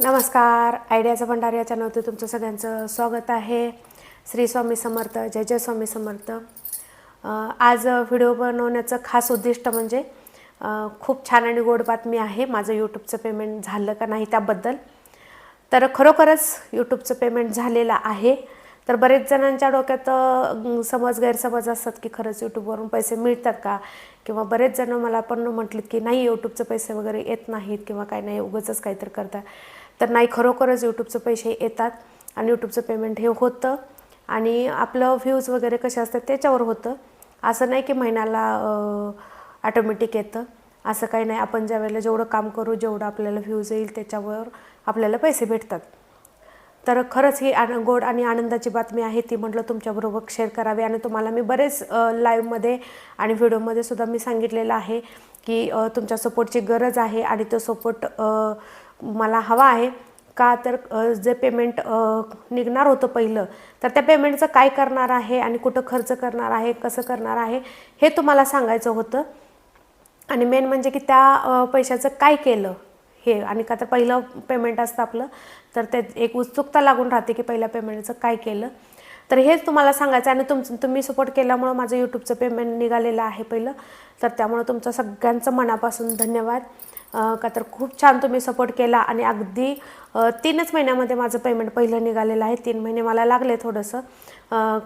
नमस्कार. आयडियाचं भंडार या चॅनलवरती तुमचं सगळ्यांचं स्वागत आहे. श्री स्वामी समर्थ जय जय स्वामी समर्थ. आज व्हिडिओ बनवण्याचं खास उद्दिष्ट म्हणजे खूप छान आणि गोड बातमी आहे माझं यूट्यूबचं पेमेंट झालं का नाही त्याबद्दल. तर खरोखरच यूट्यूबचं पेमेंट झालेलं आहे. तर बरेच जणांच्या डोक्यात समज गैरसमज असतात की खरंच यूट्यूबवरून पैसे मिळतात का? किंवा बरेच जण मला पण म्हटलेत की नाही यूट्यूबचे पैसे वगैरे येत नाहीत किंवा काय नाही उगंच काहीतरी करतात. तर नाही खरोखरच यूट्यूबचे पैसे येतात आणि यूट्यूबचं पेमेंट हे होतं. आणि आपलं व्ह्यूज वगैरे कसे असतात त्याच्यावर होतं. असं नाही की महिन्याला ॲटोमॅटिक येतं. असं काही नाही. आपण ज्या वेळेला जेवढं काम करू जेवढं आपल्याला व्ह्यूज येईल त्याच्यावर आपल्याला पैसे भेटतात. तर खरंच ही आन गोड आणि आनंदाची बातमी आहे. ती म्हटलं तुमच्याबरोबर शेअर करावी. आणि तुम्हाला मी बरेच लाईव्हमध्ये आणि व्हिडिओमध्ये सुद्धा मी सांगितलेलं आहे की तुमच्या सपोर्टची गरज आहे. आणि तो सपोर्ट मला हवा आहे का तर जे पेमेंट निघणार होतं पहिलं तर त्या पेमेंटचं काय करणार आहे आणि कुठं खर्च करणार आहे कसं करणार आहे हे तुम्हाला सांगायचं होतं. आणि मेन म्हणजे की त्या पैशाचं काय केलं हे आणि का तर पहिलं पेमेंट असतं आपलं तर ते एक उत्सुकता लागून राहते की पहिल्या पेमेंटचं काय केलं. तर हेच तुम्हाला सांगायचं आणि तुम तुम्ही सपोर्ट केल्यामुळं माझं यूट्यूबचं पेमेंट निघालेलं आहे पहिलं. तर त्यामुळं तुमचं सगळ्यांचं मनापासून धन्यवाद. का तर खूप छान तुम्ही सपोर्ट केला आणि अगदी तीनच महिन्यामध्ये माझं पेमेंट पहिलं निघालेलं आहे. तीन महिने मला लागले थोडंसं.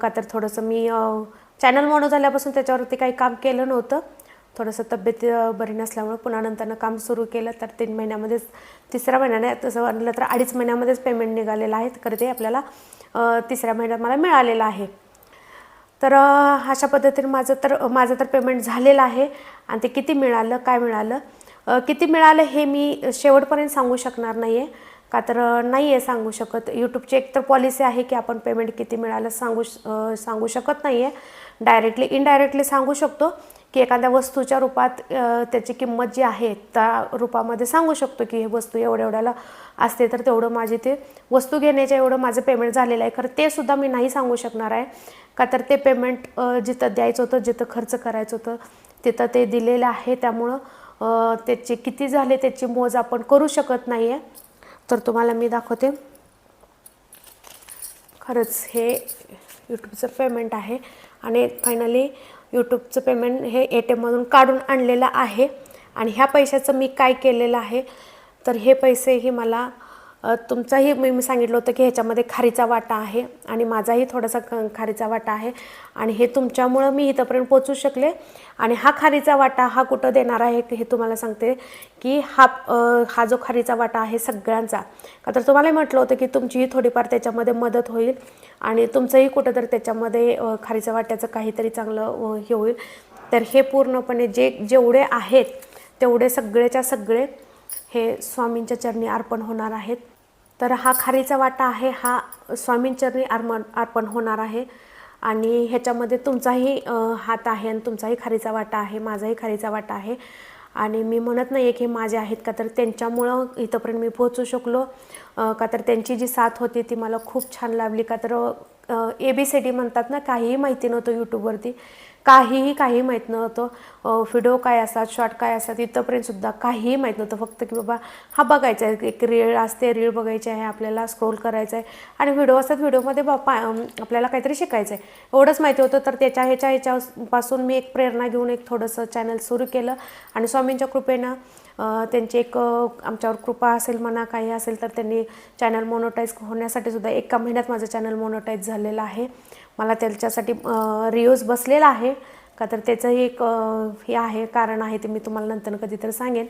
का तर थोडंसं मी चॅनल मोनो झाल्यापासून त्याच्यावरती काही काम केलं नव्हतं. थोडंसं तब्येत बरी नसल्यामुळं पुन्हा नंतरनं काम सुरू केलं. तर तीन महिन्यामध्येच तिसऱ्या महिन्याने तसं म्हणलं तर अडीच महिन्यामध्येच पेमेंट निघालेलं आहे. खरं ते आपल्याला तिसऱ्या महिन्यात मला मिळालेलं आहे. तर अशा पद्धतीने माझं तर माझं तर पेमेंट झालेलं आहे. आणि ते किती मिळालं काय मिळालं? किती मिळालं हे मी शेवटपर्यंत सांगू शकणार नाही आहे का तर नाही आहे सांगू शकत. यूट्यूबची एक तर पॉलिसी आहे की आपण पेमेंट किती मिळालं सांगू श- सांगू शकत नाही आहे डायरेक्टली इनडायरेक्टली सांगू शकतो की एखाद्या वस्तूच्या रूपात त्याची किंमत जी आहे त्या रूपामध्ये सांगू शकतो की हे वस्तू एवढ्या एवढ्याला असते तर तेवढं माझे ते वस्तू घेण्याच्या एवढं माझं पेमेंट झालेलं आहे. खरं ते सुद्धा मी नाही सांगू शकणार आहे. का तर ते पेमेंट जिथं द्यायचं होतं जिथं खर्च करायचं होतं तिथं ते दिलेलं आहे. त्यामुळं त्याचे किती झाले त्याची मोज आपण करू शकत नाही आहे तर तुम्हाला मी दाखवते. खरंच हे यूट्यूबचं पेमेंट आहे. आणि फायनली यूट्यूबचं पेमेंट हे ए टी एममधून काढून आणलेलं आहे. आणि ह्या पैशाचं मी काय केलेलं आहे? तर हे पैसेही मला तुमचाही मी मी सांगितलं होतं की ह्याच्यामध्ये खारीचा वाटा आहे आणि माझाही थोडासा क खारीचा वाटा आहे आणि हे तुमच्यामुळं मी इथंपर्यंत पोचू शकले. आणि हा खारीचा वाटा हा कुठं देणार आहे हे तुम्हाला सांगते की हा हा जो खारीचा वाटा आहे सगळ्यांचा. का तर तुम्हालाही म्हटलं होतं की तुमचीही थोडीफार त्याच्यामध्ये मदत होईल आणि तुमचंही कुठंतरी त्याच्यामध्ये खारीचा खारीच्या वाट्याचं काहीतरी चांगलं हे होईल. तर हे पूर्णपणे जे जेवढे आहेत तेवढे सगळेच्या सगळे हे स्वामींच्या चरणी अर्पण होणार आहेत. तर हा खारीचा वाटा आहे हा स्वामींचरणी अर्पण अर्पण होणार आहे. आणि ह्याच्यामध्ये तुमचाही हात आहे आणि तुमचाही खारीचा वाटा आहे माझाही खारीचा वाटा आहे. आणि मी म्हणत नाही आहे की माझे आहेत का तर त्यांच्यामुळं इथंपर्यंत मी पोहोचू शकलो. का तर त्यांची जी साथ होती ती मला खूप छान लाभली. का तर ए बी सी डी म्हणतात ना काहीही माहिती नव्हतं यूट्यूबवरती काहीही काही माहीत नव्हतं. व्हिडिओ काय असतात शॉर्ट काय असतात इथंपर्यंत सुद्धा काहीही माहीत नव्हतं. फक्त की बाबा हा बघायचा आहे. एक रीळ असते रीळ बघायची आहे आपल्याला स्क्रोल करायचं आहे. आणि व्हिडिओ असतात व्हिडिओमध्ये बापा आपल्याला काहीतरी शिकायचं आहे. एवढंच माहिती होतं तर त्याच्या ह्याच्या ह्याच्यापासून मी एक प्रेरणा घेऊन एक थोडंसं चॅनल सुरू केलं. आणि स्वामींच्या कृपेनं त्यांची एक आमच्यावर कृपा असेल म्हणा काही असेल तर त्यांनी चॅनल मोनोटाईज होण्यासाठी सुद्धा एका महिन्यात माझं चॅनल मोनोटाईज झालेलं आहे. मला त्याच्यासाठी रिव्ह्यूज बसलेला आहे. का तर त्याचंही एक हे आहे कारण आहे ते मी तुम्हाला नंतर कधीतरी सांगेन.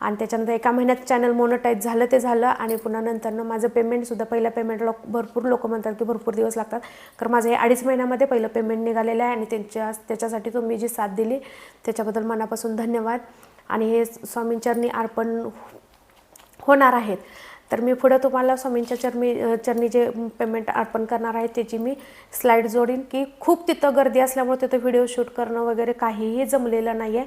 आणि त्याच्यानंतर एका महिन्यात चॅनल मोनोटाईज झालं ते झालं आणि पुन्हा नंतरनं माझं पेमेंटसुद्धा पहिल्या पेमेंटला भरपूर लोक म्हणतात की भरपूर दिवस लागतात. कारण माझं हे अडीच महिन्यामध्ये पहिलं पेमेंट निघालेलं आहे आणि त्यांच्या त्याच्यासाठी तुम्ही जी साथ दिली त्याच्याबद्दल मनापासून धन्यवाद. आणि हे स्वामींचरणी अर्पण होणार आहेत. तर मी पुढं तुम्हाला स्वामींच्या चरणी चरणी जे पेमेंट अर्पण करणार आहे त्याची मी स्लाईड जोडीन की खूप तिथं गर्दी असल्यामुळे तिथं व्हिडिओ शूट करणं वगैरे काहीही जमलेलं नाही आहे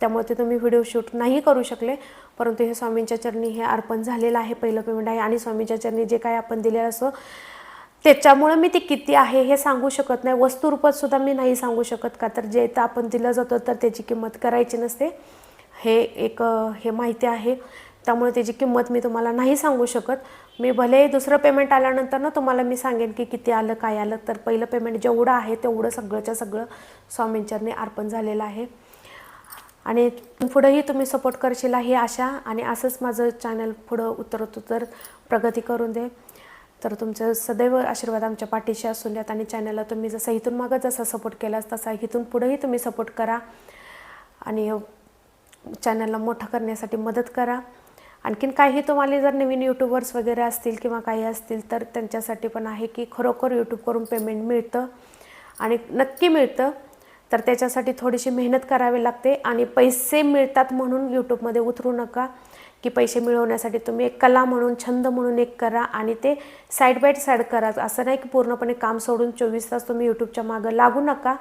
त्यामुळे तिथं मी व्हिडिओ शूट नाही करू शकले. परंतु हे स्वामींच्या चरणी हे अर्पण झालेलं आहे पहिलं पेमेंट आहे. आणि स्वामींच्या चरणी जे काय आपण दिलेलं असं त्याच्यामुळं मी ते किती आहे हे सांगू शकत नाही. वस्तुरूपात सुद्धा मी नाही सांगू शकत का? तर जे तर आपण दिलं जातं तर त्याची किंमत करायची नसते. हे एक हे माहिती आहे. त्यामुळे त्याची किंमत मी तुम्हाला नाही सांगू शकत. मी भले दुसरं पेमेंट आल्यानंतर ना तुम्हाला मी सांगेन की किती आलं काय आलं. तर पहिलं पेमेंट जेवढं आहे तेवढं सगळंच्या सगळं स्वामींचरणी अर्पण झालेलं आहे. आणि पुढंही तुम्ही सपोर्ट करशील ही आशा आणि असंच माझं चॅनल पुढं उतरत उतर प्रगती करून दे. तर तुमचं सदैव आशीर्वाद आमच्या पाठीशी असून द्यात आणि चॅनलला तुम्ही जसं इथून मागं जसा सपोर्ट केलास तसा इथून पुढंही तुम्ही सपोर्ट करा. आणि चॅनलला मोठं करण्यासाठी मदत करा. आणखीन काही तुम्हाला जर नवीन यूट्यूबर्स वगैरे असतील किंवा काही असतील तर त्यांच्यासाठी पण आहे की खरोखर यूट्यूबकडून पेमेंट मिळतं आणि नक्की मिळतं. तर त्याच्यासाठी थोडीशी मेहनत करावी लागते आणि पैसे मिळतात म्हणून यूट्यूबमध्ये उतरू नका की पैसे मिळवण्यासाठी तुम्ही एक कला म्हणून छंद म्हणून एक करा आणि ते साईड बाय साईड करा. असं नाही की पूर्णपणे काम सोडून चोवीस तास तुम्ही यूट्यूबच्या मागं लागू नका.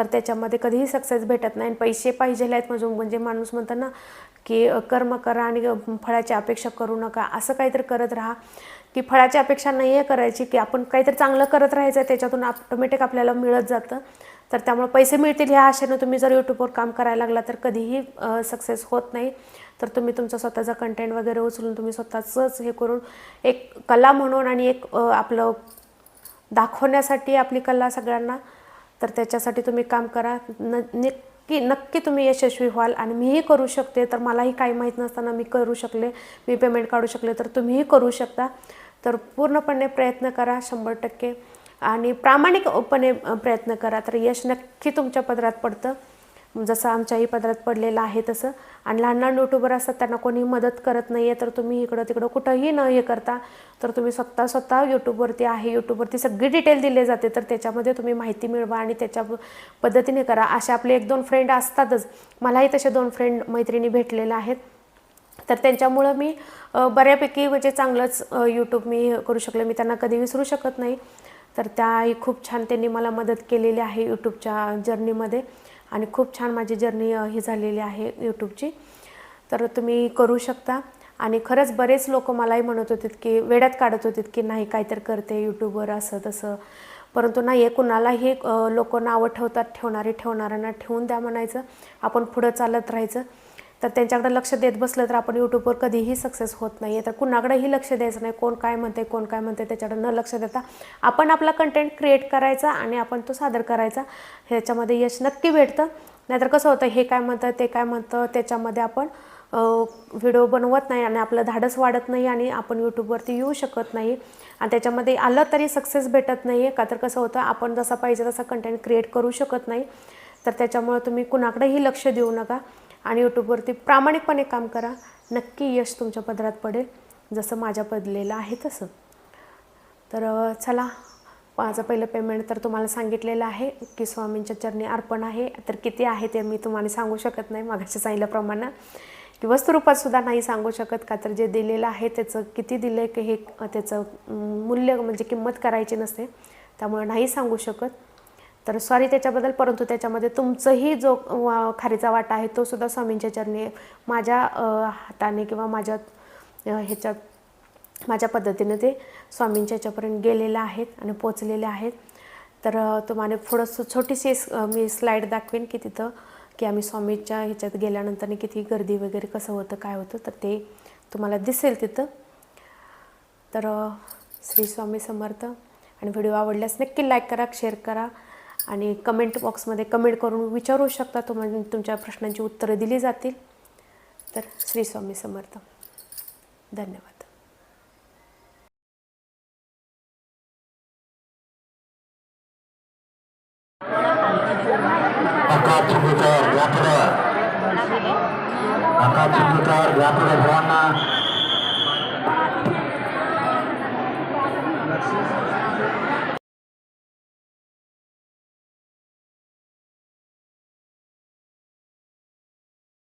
तर त्याच्यामध्ये कधीही सक्सेस भेटत नाही. आणि पैसे पाहिजे आहेत म्हणजे म्हणजे माणूस म्हणतात ना की कर्म करा आणि फळाची अपेक्षा करू नका. असं काहीतरी करत राहा. की फळाची अपेक्षा नाही आहे करायची की आपण काहीतरी चांगलं करत राहायचं त्याच्यातून ऑटोमॅटिक आपल्याला मिळत जातं. तर त्यामुळे पैसे मिळतील ह्या आशेनं तुम्ही जर यूट्यूबवर काम करायला लागला तर कधीही सक्सेस होत नाही. तर तुम्ही तुमचा स्वतःचा कंटेंट वगैरे उचलून तुम्ही स्वतःचंच हे करून एक कला म्हणून आणि एक आपलं दाखवण्यासाठी आपली कला सगळ्यांना तर त्याच्यासाठी तुम्ही काम करा. न नक्की नक्की तुम्ही यशस्वी व्हाल आणि मीही करू शकते. तर मलाही काही माहीत नसताना मी करू शकले. मी पेमेंट काढू शकले तर तुम्हीही करू शकता. तर पूर्णपणे प्रयत्न करा शंभर टक्के. आणि प्रामाणिकपणे प्रयत्न करा. तर यश नक्की तुमच्या पदरात पडतं. जसं आमच्याही पदरात पडलेलं आहे तसं. आणि लहान लहान युट्यूबर असतात त्यांना कोणी मदत करत नाही आहे तर तुम्ही इकडं तिकडं कुठंही न हे करता तर तुम्ही स्वतः स्वतः यूट्यूबवरती आहे. यूट्यूबवरती सगळी डिटेल दिले जाते तर त्याच्यामध्ये तुम्ही माहिती मिळवा आणि त्याच्या पद्धतीने करा. असे आपले एक दोन फ्रेंड असतातच. मलाही तसे दोन फ्रेंड मैत्रिणी भेटलेल्या आहेत. तर त्यांच्यामुळं मी बऱ्यापैकी म्हणजे चांगलंच यूट्यूब मी करू शकले. मी त्यांना कधी विसरू शकत नाही. तर त्याही खूप छान त्यांनी मला मदत केलेली आहे यूट्यूबच्या जर्नीमध्ये आणि खूप छान माझी जर्नी ही झालेली आहे यूट्यूबची तर तुम्ही करू शकता. आणि खरंच बरेच लोक मलाही म्हणत होते की वेड्यात काढत होते की नाही काहीतरी करते यूट्यूबवर असं तसं. परंतु नाही आहे कुणालाही लोक नावं ठेवतात ठेवणारे ठेवणाऱ्यांना ठेवून द्या म्हणायचं. आपण पुढं चालत राहायचं. तर त्यांच्याकडे लक्ष देत बसलं तर आपण यूट्यूबवर कधीही सक्सेस होत नाही आहे तर कुणाकडेही लक्ष द्यायचं नाही. कोण काय म्हणते कोण काय म्हणते त्याच्याकडे न लक्ष देता आपण आपला कंटेंट क्रिएट करायचा आणि आपण तो सादर करायचा. ह्याच्यामध्ये यश नक्की भेटतं. नाहीतर कसं होतं हे काय म्हणतं ते काय म्हणतं त्याच्यामध्ये आपण व्हिडिओ बनवत नाही आणि आपलं धाडस वाढत नाही आणि आपण यूट्यूबवरती येऊ शकत नाही. आणि त्याच्यामध्ये आलं तरी सक्सेस भेटत नाही आहे का तर कसं होतं आपण जसा पाहिजे तसा कंटेंट क्रिएट करू शकत नाही. तर त्याच्यामुळं तुम्ही कुणाकडेही लक्ष देऊ नका. आणि यूट्यूबवरती प्रामाणिकपणे काम करा. नक्की यश तुमच्या पदरात पडेल. जसं माझ्या पडलेलं आहे तसं. तर चला माझं पहिलं पेमेंट तर तुम्हाला सांगितलेलं आहे की स्वामींच्या चरणी अर्पण आहे. तर किती आहे ते मी तुम्हाला सांगू शकत नाही मागाशी सांगितल्याप्रमाणे. की वस्तुरूपातसुद्धा नाही सांगू शकत का? तर जे दिलेलं आहे त्याचं किती दिलं आहे की हे त्याचं मूल्य म्हणजे किंमत करायची नसते. त्यामुळे नाही सांगू शकत. तर सॉरी त्याच्याबद्दल परंतु त्याच्यामध्ये तुमचंही जो खारीचा वाटा आहे तो सुद्धा स्वामींच्या चरणी माझ्या हाताने किंवा माझ्या ह्याच्यात माझ्या पद्धतीने ते स्वामींच्या ह्याच्यापर्यंत गेलेले आहेत आणि पोचलेले आहेत. तर तुम्हाला थोडंसं छोटीशी मी स्लाईड दाखवेन की तिथं की आम्ही स्वामीच्या ह्याच्यात गेल्यानंतर किती गर्दी वगैरे कसं होतं काय होतं तर ते तुम्हाला दिसेल तिथं. तर श्री स्वामी समर्थ. आणि व्हिडिओ आवडल्यास नक्की लाईक करा शेअर करा. आणि कमेंट बॉक्समध्ये कमेंट करून विचारू शकता तुम्हाला तुमच्या प्रश्नांची उत्तरं दिली जातील. तर श्री स्वामी समर्थ. धन्यवाद.